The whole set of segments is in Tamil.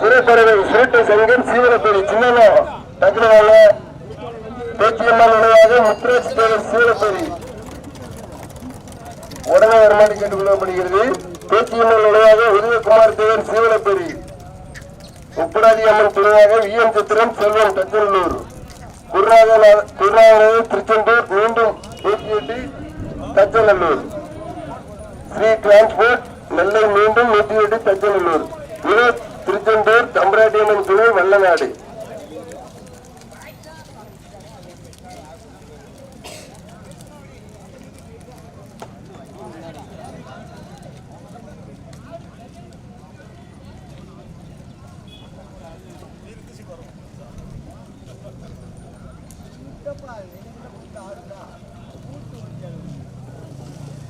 சிறுபறவை சுருட்டு சங்கம் சீவலப்பேரி சின்ன பேச்சியம்மாள் நினைவாக தேவர் உடனே கேட்டுக்கொள்ளப்படுகிறது பேச்சியம்மாள் நினைவாக உதயகுமார் தேவர் உப்படாதி அம்மன் துணையாக வி. எம். சித்திரம் செல்வம் தச்சநல்லூர் திருச்செந்தூர் மீண்டும் நூற்றி எட்டு தச்சநல்லூர் ஸ்ரீ டிரான்ஸ்போர்ட் நெல்லை மீண்டும் நூற்றி எட்டு தச்சநல்லூர் வினோத் திருச்செந்தூர் தம்பராட்டியம்மன் துணை வல்லநாடு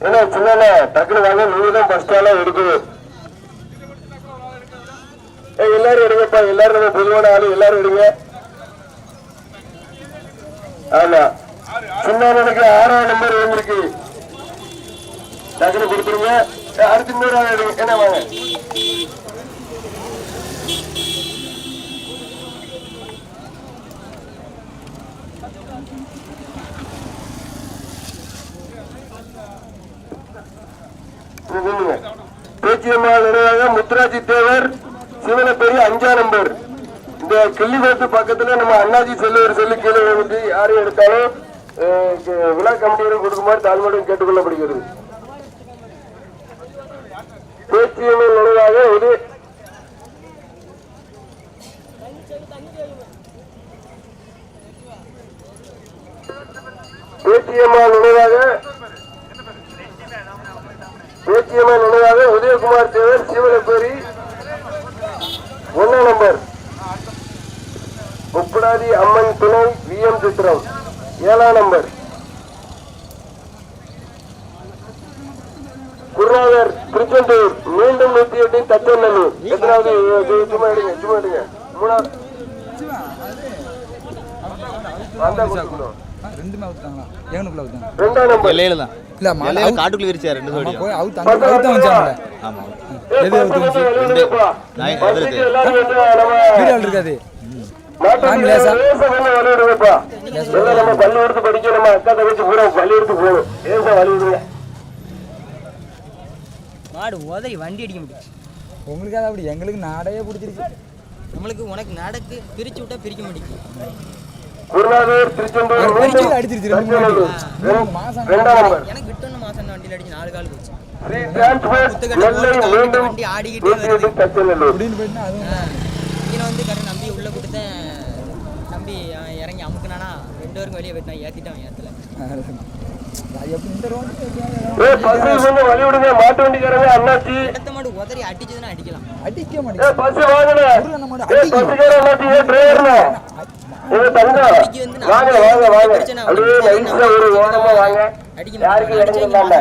என்ன சின்ன டக்குனு வாங்க நீங்க தான் ஃபர்ஸ்ட் ஆளா எடுக்குது. எல்லாரும் எடுங்கப்பா எல்லாரும் நம்ம பொதுவான ஆளு எல்லாரும் எடுங்க. ஆமா. சின்னவனுக்கு ஆறாம் நம்பர் வந்துருக்கு. டக்குனு கொடுத்துருங்க. அடுத்து இன்னொரு ஆள் எடுங்க. என்ன வாங்க. பேச்சியம்மாள் நினைவாக முத்துராஜி தேவர் சிவனப்பேரி அஞ்சா நம்பர். இந்த கிள்ளிவேட்டு பக்கத்துல நம்ம அண்ணாஜி செல்லுவர் செல்லு கீழே வந்து யாரும் எடுத்தாலும் விழா கமிட்டியிடம் கொடுக்குமாறு தாழ்மையுடன் கேட்டுக்கொள்ளப்படுகிறது. பேச்சியம்மாள் நினைவாக உதய பேச்சியம்மாள் நினைவாக பேச்சியம்மன் நினைவாக தேவர் சிவனப்பேரி ஒன்னாம் நம்பர். முப்படாதி அம்மன் துணை வி. எம். சித்திரம். ஏழாம் நம்பர். குருநாதர் திருச்செந்தூர். மீண்டும் நூத்தி எட்டு தச்சநல்லூர். எத்தனாவது? சும்மா எடுங்க சும்மா எடுங்க. மூணாவது. வந்தா கொடுக்கணும். ரெண்டுமே அவுத்தாங்களா ஏகனுக்குள்ள அவுத்தாங்க ரெண்டாம் நம்பர் எல்லையில தான். இல்ல மலை எல்லையில காட்டுக்குள்ள விரிச்சாரு ரெண்டு சோடியும் போய் அங்க ஆமா எது இருக்காது. லேசா. நம்ம பள்ளி எடுத்து படிக்க நம்ம அக்கா தங்கச்சி பூரா பள்ளி எடுத்து லேசா வலி விடுங்க மாடு உதறி வண்டி அடிக்க முடியும் உங்களுக்கு அது அப்படி எங்களுக்கு நாடையே பிடிச்சிருச்சு. நம்மளுக்கு உனக்கு நடக்கு பிரிச்சு விட்டா பிரிக்க முடியும் குருநாதர் திருச்செந்தூர் மீண்டும் ரெண்டாம் நம்பர். எனக்கு விட்டோன்னு மாசம் வண்டியில் அடிச்சு நாலு கால் போச்சு ஸ்ரீ டிரான்ஸ்போர்ட் நெல்லை மீண்டும் எட்டு தச்சநல்லூர் வந்து கரெக்ட் நம்பி உள்ள கொடுத்தேன் நம்பி இறங்கி அமுக்குனானா ரெண்டு பேரும் வெளியே போயிட்டான் வழி விடுங்க. மாட்டு வண்டிக்காரங்க அண்ணாச்சி. உதறி அடிச்சதுன்னா அடிக்கலாம். அடிக்க ஏ இது தங்கம் வாங்க வாங்க வாங்க. அப்படியே நைட்ல ஒரு ஓரமா வாங்க. அடிக்க யாருக்கும் இடம் இல்லாம